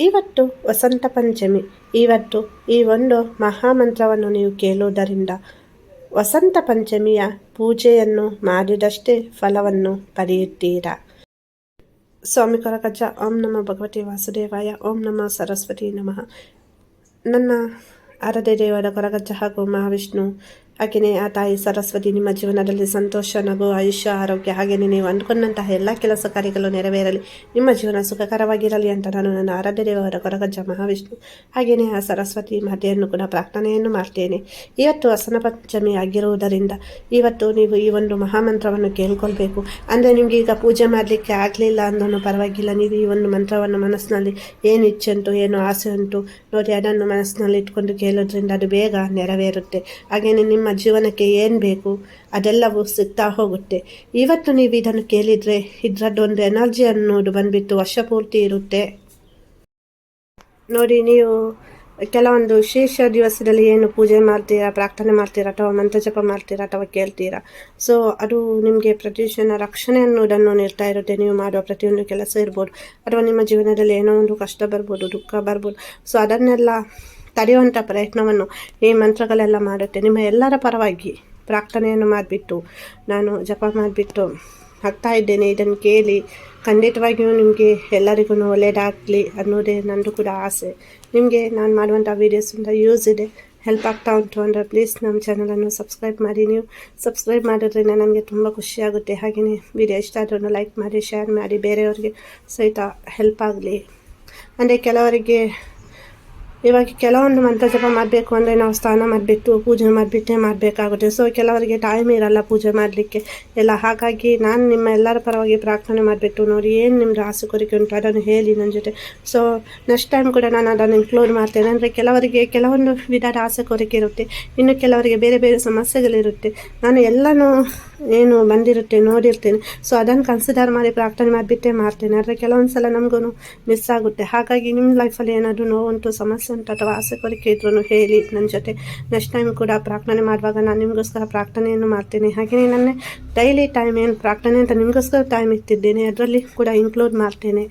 ಇವತ್ತು ವಸಂತ ಪಂಚಮಿ. ಇವತ್ತು ಈ ಒಂದು ಮಹಾಮಂತ್ರವನ್ನು ನೀವು ಕೇಳುವುದರಿಂದ ವಸಂತ ಪಂಚಮಿಯ ಪೂಜೆಯನ್ನು ಮಾಡಿದಷ್ಟೇ ಫಲವನ್ನು ಪಡೆಯುತ್ತೀರಾ? ಸ್ವಾಮಿ ಕೊರಗಜ್ಜ ಓಂ ನಮ ಭಗವತಿ ವಾಸುದೇವಾಯ, ಓಂ ನಮ ಸರಸ್ವತಿ ನಮಃ. ನನ್ನ ಆರಾಧ್ಯ ದೇವರ ಕೊರಗಜ್ಜ ಹಾಗೂ ಮಹಾವಿಷ್ಣು ಹಾಗೆಯೇ ಆ ತಾಯಿ ಸರಸ್ವತಿ ನಿಮ್ಮ ಜೀವನದಲ್ಲಿ ಸಂತೋಷ, ನಗು, ಆಯುಷ್ಯ, ಆರೋಗ್ಯ ಹಾಗೆಯೇ ನೀವು ಅಂದ್ಕೊಂಡಂತಹ ಎಲ್ಲ ಕೆಲಸ ಕಾರ್ಯಗಳು ನೆರವೇರಲಿ. ನಿಮ್ಮ ಜೀವನ ಸುಖಕರವಾಗಿರಲಿ ಅಂತ ನಾನು ನನ್ನ ಆರಾಧ್ಯ ದೇವರ ಕೊರಗಜ್ಜ ಮಹಾವಿಷ್ಣು. ಹಾಗೆಯೇ ಆ ಸರಸ್ವತಿ ಮಾತೆಯನ್ನು ಕೂಡ ಪ್ರಾರ್ಥನೆಯನ್ನು ಮಾಡ್ತೇನೆ. ಇವತ್ತು ವಸನ ಪಂಚಮಿ ಆಗಿರುವುದರಿಂದ ಇವತ್ತು ನೀವು ಈ ಒಂದು ಮಹಾಮಂತ್ರವನ್ನು ಕೇಳ್ಕೊಳ್ಬೇಕು. ಅಂದರೆ ನಿಮಗೆ ಈಗ ಪೂಜೆ ಮಾಡಲಿಕ್ಕೆ ಆಗಲಿಲ್ಲ ಅಂದನು ಪರವಾಗಿಲ್ಲ. ನೀವು ಈ ಒಂದು ಮಂತ್ರವನ್ನು ಮನಸ್ಸಿನಲ್ಲಿ ಏನು ಇಚ್ಛೆ ಉಂಟು, ಏನು ಆಸೆ ಉಂಟು, ನೋಡಿ ಅದನ್ನು ಮನಸ್ಸಿನಲ್ಲಿ ಇಟ್ಕೊಂಡು ಕೇಳೋದ್ರಿಂದ ಅದು ಬೇಗ ನೆರವೇರುತ್ತೆ. ಹಾಗೆಯೇ ನಿಮ್ಮ ನಿಮ್ಮ ಜೀವನಕ್ಕೆ ಏನು ಬೇಕು ಅದೆಲ್ಲವೂ ಸಿಗ್ತಾ ಹೋಗುತ್ತೆ. ಇವತ್ತು ನೀವು ಇದನ್ನು ಕೇಳಿದರೆ ಇದರದ್ದೊಂದು ಎನರ್ಜಿ ಅನ್ನೋದು ಬಂದುಬಿಟ್ಟು ವರ್ಷಪೂರ್ತಿ ಇರುತ್ತೆ. ನೋಡಿ, ನೀವು ಕೆಲವೊಂದು ವಿಶೇಷ ದಿವಸದಲ್ಲಿ ಏನು ಪೂಜೆ ಮಾಡ್ತೀರಾ, ಪ್ರಾರ್ಥನೆ ಮಾಡ್ತೀರಾ, ಅಥವಾ ಮಂತ್ರಜಪ ಮಾಡ್ತೀರಾ, ಅಥವಾ ಕೇಳ್ತೀರಾ? ಸೊ ಅದು ನಿಮಗೆ ಪ್ರತಿಷ್ಠನ ರಕ್ಷಣೆ ಅನ್ನೋದನ್ನು ನೀಡ್ತಾ ಇರುತ್ತೆ. ನೀವು ಮಾಡುವ ಪ್ರತಿಯೊಂದು ಕೆಲಸ ಇರ್ಬೋದು, ಅಥವಾ ನಿಮ್ಮ ಜೀವನದಲ್ಲಿ ಏನೋ ಒಂದು ಕಷ್ಟ ಬರ್ಬೋದು, ದುಃಖ ಬರ್ಬೋದು. ಸೊ ಅದನ್ನೆಲ್ಲ ತಡೆಯುವಂಥ ಪ್ರಯತ್ನವನ್ನು ಈ ಮಂತ್ರಗಳೆಲ್ಲ ಮಾಡುತ್ತೆ. ನಿಮ್ಮ ಎಲ್ಲರ ಪರವಾಗಿ ಪ್ರಾರ್ಥನೆಯನ್ನು ಮಾಡಿಬಿಟ್ಟು, ನಾನು ಜಪ ಮಾಡಿಬಿಟ್ಟು ಆಗ್ತಾ ಇದ್ದೇನೆ. ಇದನ್ನು ಕೇಳಿ ಖಂಡಿತವಾಗಿಯೂ ನಿಮಗೆ ಎಲ್ಲರಿಗೂ ಒಳ್ಳೆಯದಾಗಲಿ ಅನ್ನೋದೇ ನನ್ನದು ಕೂಡ ಆಸೆ. ನಿಮಗೆ ನಾನು ಮಾಡುವಂಥ ವೀಡಿಯೋಸಿಂದ ಯೂಸ್ ಇದೆ ಹೆಲ್ಪ್ ಆಗ್ತಾ ಉಂಟು ಅಂದರೆ ಪ್ಲೀಸ್ ನಮ್ಮ ಚಾನಲನ್ನು ಸಬ್ಸ್ಕ್ರೈಬ್ ಮಾಡಿ. ನೀವು ಸಬ್ಸ್ಕ್ರೈಬ್ ಮಾಡೋದ್ರಿಂದ ನನಗೆ ತುಂಬ ಖುಷಿಯಾಗುತ್ತೆ ಹಾಗೆಯೇ ವಿಡಿಯೋ ಇಷ್ಟ ಆದ್ರೂ ಲೈಕ್ ಮಾಡಿ ಶೇರ್ ಮಾಡಿ, ಬೇರೆಯವರಿಗೆ ಸಹಿತ ಹೆಲ್ಪ್ ಆಗಲಿ. ಅಂದರೆ ಕೆಲವರಿಗೆ ಇವಾಗ ಕೆಲವೊಂದು ಮಂತ್ರ ಜಪ ಮಾಡಬೇಕು ಅಂದರೆ ನಾವು ಸ್ನಾನ ಮಾಡಿಬಿಟ್ಟು, ಪೂಜೆ ಮಾಡಿಬಿಟ್ಟೇ ಮಾಡಬೇಕಾಗುತ್ತೆ. ಸೊ ಕೆಲವರಿಗೆ ಟೈಮ್ ಇರಲ್ಲ ಪೂಜೆ ಮಾಡಲಿಕ್ಕೆ. ಎಲ್ಲ ಹಾಗಾಗಿ ನಾನು ನಿಮ್ಮ ಎಲ್ಲರ ಪರವಾಗಿ ಪ್ರಾರ್ಥನೆ ಮಾಡಿಬಿಟ್ಟು ನೋಡಿ ಏನು ನಿಮ್ಮದು ಆಸೆ ಕೋರಿಕೆ ಉಂಟು, ಅದನ್ನು ಹೇಳಿ ನನ್ನ ಜೊತೆ. ಸೊ ನೆಕ್ಸ್ಟ್ ಟೈಮ್ ಕೂಡ ನಾನು ಅದನ್ನು ಇನ್ಕ್ಲೂಡ್ ಮಾಡ್ತೇನೆ. ಅಂದರೆ ಕೆಲವರಿಗೆ ಕೆಲವೊಂದು ವಿಧದ ಆಸೆ ಕೋರಿಕೆ ಇರುತ್ತೆ. ಇನ್ನು ಕೆಲವರಿಗೆ ಬೇರೆ ಬೇರೆ ಸಮಸ್ಯೆಗಳಿರುತ್ತೆ. ನಾನು ಎಲ್ಲನೂ ಏನು ಬಂದಿರುತ್ತೆ ನೋಡಿರ್ತೇನೆ. ಸೊ ಅದನ್ನು ಕನ್ಸಿಡರ್ ಮಾಡಿ ಪ್ರಾರ್ಥನೆ ಮಾಡಿಬಿಟ್ಟೇ ಮಾಡ್ತೇನೆ. ಆದರೆ ಕೆಲವೊಂದು ಸಲ ನಮಗೂ ಮಿಸ್ ಆಗುತ್ತೆ. ಹಾಗಾಗಿ ನಿಮ್ಮ ಲೈಫಲ್ಲಿ ಏನಾದರೂ ನೋವುಂಟು ಸಮಸ್ಯೆ ಉಂಟು ಅಥವಾ ಆಸೆ ಕೋರಿಕೆ ಇದ್ರೂ ಹೇಳಿ ನನ್ನ ಜೊತೆ. ನೆಕ್ಸ್ಟ್ ಟೈಮ್ ಕೂಡ ಪ್ರಾರ್ಥನೆ ಮಾಡುವಾಗ ನಾನು ನಿಮಗೋಸ್ಕರ ಪ್ರಾರ್ಥನೆಯನ್ನು ಮಾಡ್ತೇನೆ. ಹಾಗೆಯೇ ನನ್ನ ಡೈಲಿ ಟೈಮ್ ಏನು ಪ್ರಾರ್ಥನೆ ಅಂತ ನಿಮಗೋಸ್ಕರ ಟೈಮ್ ಇರ್ತಿದ್ದೇನೆ ಅದರಲ್ಲಿ ಕೂಡ ಇನ್ಕ್ಲೂಡ್ ಮಾಡ್ತೇನೆ.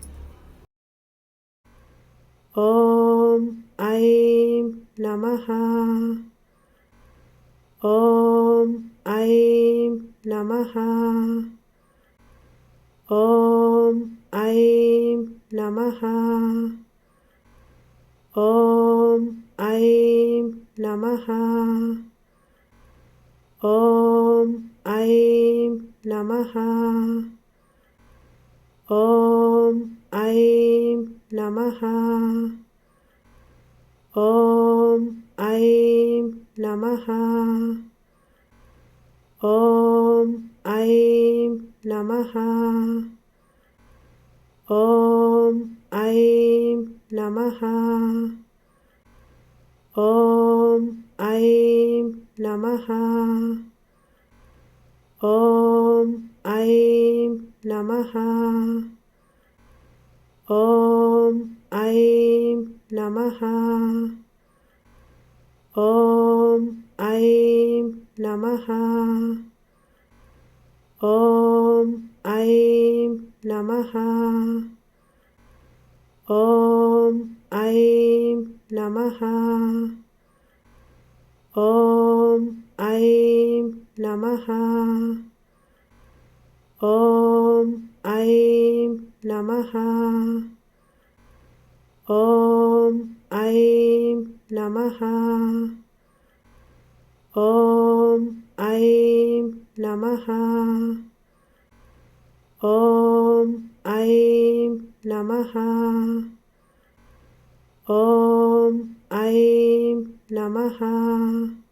ಓಂ ಐಂ ನಮಃ. ಓಂ ಐಂ Namaha. Om Aim Namaha. Om Aim Namaha. Om Aim Namaha. Om Aim Namaha. Om Aim Namaha. Om ॐ ऐं नमः ॐ ऐं नमः ॐ ऐं नमः ॐ ऐं नमः ॐ ऐं नमः ॐ ऐं नमः ఓం ఐం నమ. ఓం ఐం నమ. ఓం ఐం నమ. ఓం ఐం నమ. ఓం ఐం నమ. Namaha. Om Aim Namaha. Om Aim Namaha. Namaha.